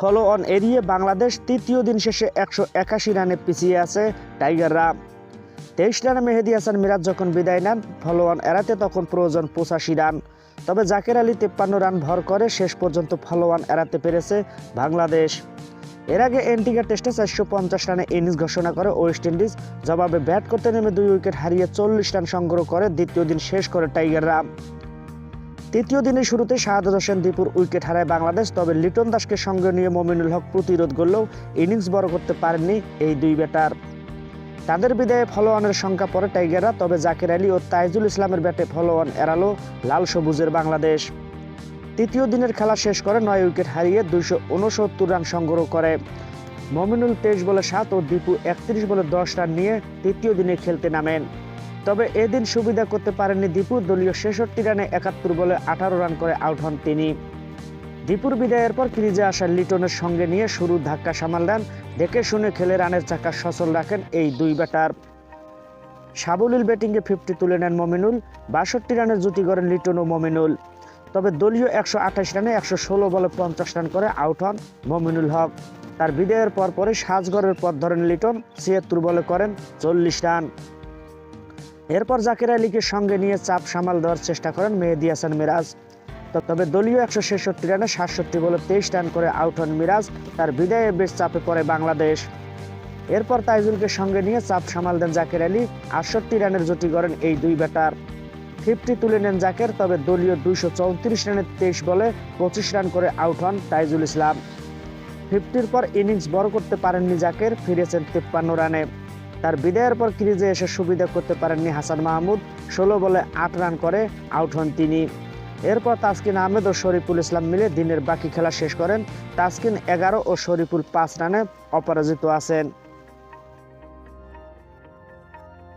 Follow on এড়িয়ে বাংলাদেশ তৃতীয় দিন শেষে একশো একাশি রানে পিছিয়ে আছে টাইগাররা। তেইশ রানে মেহেদি হাসান মিরাজ যখন বিদায় নেন ফলো অন এড়াতে তখন প্রয়োজন পঁচাশি রান। তবে জাকের আলী তেপ্পান্ন রান ভর করে শেষ পর্যন্ত ফলো অন এড়াতে পেরেছে বাংলাদেশ। এর আগে এন্টিগা টেস্টে চারশো পঞ্চাশ রানে ইনিংস ঘোষণা করে ওয়েস্ট ইন্ডিজ, জবাবে ব্যাট করতে নেমে দুই উইকেট হারিয়ে চল্লিশ রান সংগ্রহ করে দ্বিতীয় দিন শেষ করে টাইগাররা। তৃতীয় দিনের শুরুতে শাহাদত হোসেন দীপুর উইকেট হারায় বাংলাদেশ, তবে লিটন দাসকে সঙ্গে নিয়ে মমিনুল হক প্রতিরোধ করলেও ইনিংস বড় করতে পারেননি এই দুই ব্যাটার। তাদের বিদায়ে ফলো অনের সংখ্যা পরে টাইগাররা, তবে জাকির আলী ও তাইজুল ইসলামের ব্যাটে ফলো অন এড়ালো লাল সবুজের বাংলাদেশ। তৃতীয় দিনের খেলা শেষ করে নয় উইকেট হারিয়ে দুইশো উনসত্তর রান সংগ্রহ করে। মমিনুল তেইশ বলে সাত ও দীপু একত্রিশ বলে দশ রান নিয়ে তৃতীয় দিনে খেলতে নামেন। তবে এদিন সুবিধা করতে পারেননি দীপু। দলীয় ছেষট্টি রানে একাত্তর বলে আঠারো রান করে আউট হন তিনি। দীপুর বিদায়ের পর ক্রিজে আসা লিটনের সঙ্গে নিয়ে শুরু ধাক্কা সামাল দেন। দেখে শুনে খেলে রানের চাকা সচল রাখেন এই দুই ব্যাটার। সাবলীল ব্যাটিংয়ে ফিফটি তুলে নেন মমিনুল। বাষট্টি রানের জুটি করেন লিটন ও মমিনুল। তবে দলীয় একশো আঠাশ রানে একশো ষোলো বলে পঞ্চাশ রান করে আউট হন মমিনুল হক। তার বিদায়ের পর পরে সাজগড়ের পথ ধরেন লিটন, ছিয়াত্তর বলে করেন চল্লিশ রান। এরপর জাকির আলীকে সঙ্গে নিয়ে চাপ সামাল দেওয়ার চেষ্টা করেন মেহেদি হাসান মিরাজ। তবে দলীয় একশো ছেষট্টি রানে সাতষট্টি বলে তেইশ রান করে আউট হন মিরাজ, তার বিদায়ে বেশ চাপে পড়ে বাংলাদেশ। এরপর তাইজুলকে সঙ্গে নিয়ে চাপ সামাল দেন জাকির আলী, আটষট্টি রানের জুটি করেন এই দুই ব্যাটার। ফিফটি তুলে নেন জাকের, তবে দলীয় দুইশো চৌত্রিশ রানের তেইশ বলে পঁচিশ রান করে আউট হন তাইজুল ইসলাম। ফিফটির পর ইনিংস বড় করতে পারেননি জাকের, ফিরেছেন তিপ্পান্ন রানে। তার বিদায়ের পর ক্রিজে এসে সুবিধা করতে পারেননি হাসান মাহমুদ, ষোলো বলে আট রান করে আউট হন তিনি। এরপর তাসকিন আহমেদ ও শরীফুল ইসলাম মিলে দিনের বাকি খেলা শেষ করেন। তাসকিন এগারো ও শরীফুল পাঁচ রানে অপরাজিত আছেন।